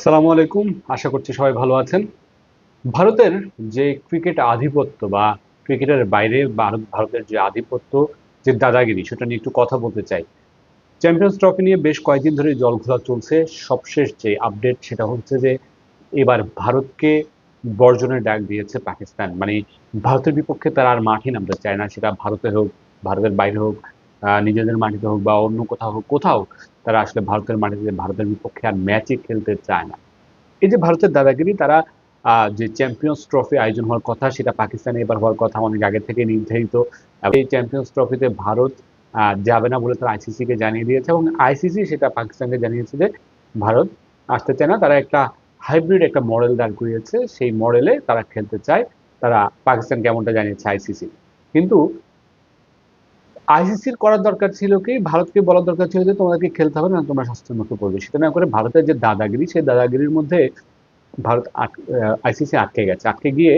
আসসালামু আলাইকুম। আশা করছি সবাই ভালো আছেন। ভারতের যে ক্রিকেট আধিপত্য বা ক্রিকেটের বাইরে ভারত, ভারতের যে আধিপত্য, যে দাদাগিরি, সেটা নিয়ে একটু কথা বলতে চাই। চ্যাম্পিয়ন্স ট্রফি নিয়ে বেশ কয়েকদিন ধরে জলঘোলা চলছে। সবশেষ যে আপডেট সেটা হচ্ছে যে এবার ভারতকে বর্জনের ডাক দিয়েছে পাকিস্তান। মানে ভারতের বিপক্ষে তারা আর মাঠে নামতে চায় না। সেটা ভারতে হোক, ভারতের বাইরে হোক নিজেদের মাটিতে হোক বা অন্য কোথাও হোক, কোথাও তারা আসলে ভারতের মাটিতে ভারতের বিপক্ষে আর ম্যাচই খেলতে চায় না। এই যে ভারতের দাদাগিরি, তারা যে চ্যাম্পিয়ন্স ট্রফি আয়োজন হওয়ার কথা, সেটা পাকিস্তানে এবার হওয়ার কথা অনেক আগে থেকে নির্ধারিত। এই চ্যাম্পিয়ন্স ট্রফিতে ভারত যাবে না বলে তারা আইসিসি কে জানিয়ে দিয়েছে এবং আইসিসি সেটা পাকিস্তানকে জানিয়েছে যে ভারত আসতে চায় না। তারা একটা হাইব্রিড একটা মডেল দাঁড় করিয়েছে। সেই মডেলে তারা খেলতে চায়। তারা পাকিস্তান কেমনটা জানিয়েছে আইসিসি কিন্তু আইসিসির করার দরকার ছিল কি? ভারতকে বলার দরকার ছিল যে তোমাদেরকে খেলতে হবে না, তোমরা স্বাস্থ্যের মুখে পড়বে। সেটা না করে ভারতের যে দাদাগিরি, সেই দাদাগিরির মধ্যে ভারত আইসিসি আটকে গেছে। আটকে গিয়ে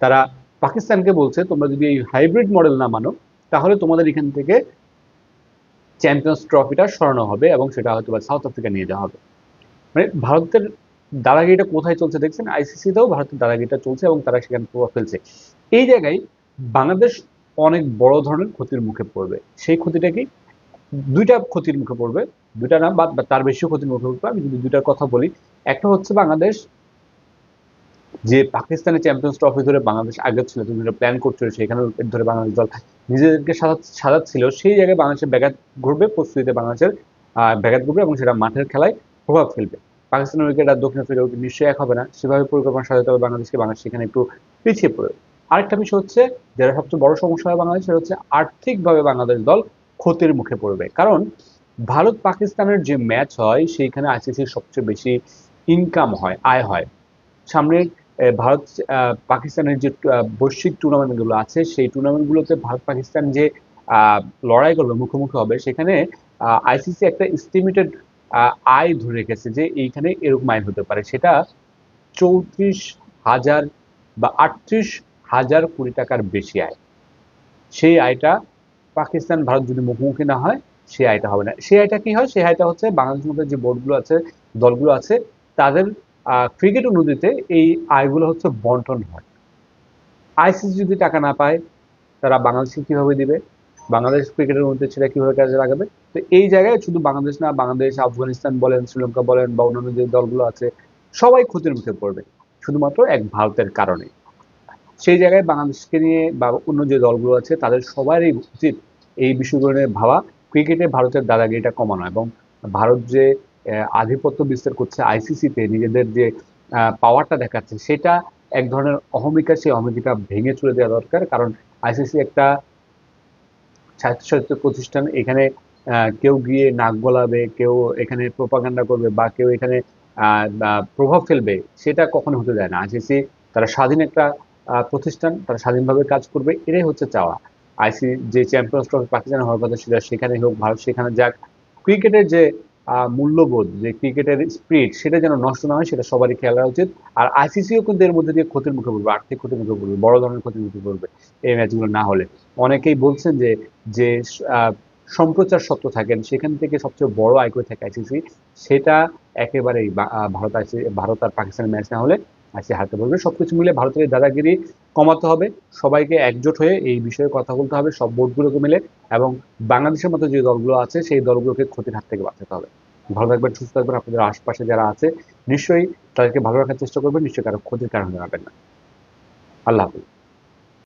তারা পাকিস্তানকে বলছে, তোমরা যদি এই হাইব্রিড মডেল না মানো, তাহলে তোমাদের এখান থেকে চ্যাম্পিয়ন্স ট্রফিটা সরানো হবে এবং সেটা হয়তো বা সাউথ আফ্রিকা নিয়ে যাওয়া হবে। মানে ভারতের দাদাগিরিটা কোথায় চলছে দেখছেন? আইসিসিতেও ভারতের দাদাগিরিটা চলছে এবং তারা সেখানে প্রভাব ফেলছে। এই জায়গায় বাংলাদেশ অনেক বড় ধরনের ক্ষতির মুখে পড়বে। সেই ক্ষতিটা কি? দুইটা ক্ষতির মুখে পড়বে। দুইটা না বা তার বেশিও ক্ষতির মুখে পড়বে। আমি যদি দুইটার কথা বলি, একটা হচ্ছে বাংলাদেশ, যে পাকিস্তানের চ্যাম্পিয়ন্স ট্রফি ধরে বাংলাদেশ আগে ছিল, তুমি প্ল্যান করছিল সেখানে ধরে বাংলাদেশ দল নিজেদেরকে সাজা সাজাচ্ছিল সেই জায়গায় বাংলাদেশের ব্যাঘাত ঘুরবে প্রস্তুতিতে বাংলাদেশের ব্যাঘাত ঘুরবে এবং সেটা মাঠের খেলায় প্রভাব ফেলবে। পাকিস্তানের উইকেট আর দক্ষিণ আফ্রিকার উইকেট নিশ্চয়ই এক হবে না। সেভাবে পরিকল্পনা সাজাতে হবে বাংলাদেশকে। বাংলাদেশ সেখানে একটু পিছিয়ে পড়বে। আরেকটা বিষয় হচ্ছে, যেটা সবচেয়ে বড় সমস্যা হয় বাংলাদেশ, সেটা হচ্ছে আর্থিকভাবে বাংলাদেশ দল ক্ষতির মুখে পড়বে। কারণ ভারত পাকিস্তানের যে ম্যাচ হয়, সেইখানে আইসিসির সবচেয়ে বেশি ইনকাম হয়, আয় হয়। সামনে ভারত পাকিস্তানের যে বৈশ্বিক টুর্নামেন্টগুলো আছে, সেই টুর্নামেন্টগুলোতে ভারত পাকিস্তান যে লড়াই করবে, মুখোমুখি হবে, সেখানে আইসিসি একটা এস্টিমেটেড আয় ধরে রেখেছে যে, এইখানে এরকম আয় হতে পারে। সেটা চৌত্রিশ হাজার বা আটত্রিশ হাজার কোটি টাকার বেশি আয়। সেই আয়টা পাকিস্তান, ভারত যদি মুখোমুখি না হয় সেই আয়টা হবে না। সেই আয়টা কি হয়? সেই আয়টা হচ্ছে বাংলাদেশের মধ্যে যে বোর্ডগুলো আছে, দলগুলো আছে, তাদের ক্রিকেট অনুযায়ীতে এই আয়গুলো হচ্ছে বন্টন হয়। আইসিসি যদি টাকা না পায়, তারা বাংলাদেশকে কীভাবে দিবে? বাংলাদেশ ক্রিকেটের মধ্যে সেটা কীভাবে কাজে লাগাবে? তো এই জায়গায় শুধু বাংলাদেশ না, বাংলাদেশ, আফগানিস্তান বলেন, শ্রীলঙ্কা বলেন বা অন্যান্য যে দলগুলো আছে, সবাই ক্ষতির মুখে পড়বে। শুধুমাত্র এক ভারতের কারণে। সেই জায়গায় বাংলাদেশকে নিয়ে বা অন্য যে দলগুলো আছে, তাদের সবারই উচিত এই বিষয়গুলো নিয়ে ভাবা ক্রিকেটে ভারতের দাদাগিরিটা কমানো এবং ভারত যে আধিপত্য বিস্তার করছে আইসিসিতে নিজেদের যে পাওয়ারটা দেখাচ্ছে, সেটা এক ধরনের অহমিকা, সেই অহমিকাটা ভেঙে চলে দেওয়া দরকার। কারণ আইসিসি একটা স্বায়ত্তশাসিত প্রতিষ্ঠান, এখানে কেউ গিয়ে নাক গলাবে, কেউ এখানে প্রোপাগান্ডা করবে বা কেউ এখানে প্রভাব ফেলবে, সেটা কখনো হতে দেয় না। আইসিসি তারা স্বাধীন একটা প্রতিষ্ঠান তারা স্বাধীনভাবে কাজ করবে, এটাই হচ্ছে চাওয়া। আইসি যে চ্যাম্পিয়ন্স ট্রফি পাকিস্তানে হওয়ার কথা সেটা সেখানে হোক, ভারত সেখানে যাক, ক্রিকেটের যে মূল্যবোধ, যে ক্রিকেটের স্পিরিট সেটা যেন নষ্ট না হয়, সেটা সবারই রাখা উচিত। আর আইসিসিও কিন্তু এর মধ্যে দিয়ে ক্ষতির মুখে পড়বে, আর্থিক ক্ষতির মুখে পড়বে, বড় ধরনের ক্ষতির মুখে পড়বে এই ম্যাচগুলো না হলে। অনেকেই বলছেন যে যে সম্প্রচার সত্য থাকেন, সেখান থেকে সবচেয়ে বড় আয় করে থাকে আইসিসি সেটা একেবারেই ভারত আইসি ভারত আর পাকিস্তানের ম্যাচ না হলে আইসি হারতে পারবে সবকিছু মিলে ভারতের দাদাগিরি কমাতে হবে। সবাইকে একজোট হয়ে এই বিষয়ে কথা বলতে হবে, সব বোর্ডগুলোকে মিলে। এবং বাংলাদেশের মতো যে দলগুলো আছে, সেই দলগুলোকে ক্ষতির হাত থেকে বাঁচাতে হবে। ভালো থাকবেন, সুস্থ থাকবেন, আপনাদের আশপাশে যারা আছে, নিশ্চয়ই তাদেরকে ভালো রাখার চেষ্টা করবেন, নিশ্চয়ই কারও ক্ষতির কারণ জানাবেন না। আল্লাহ হাফিজ।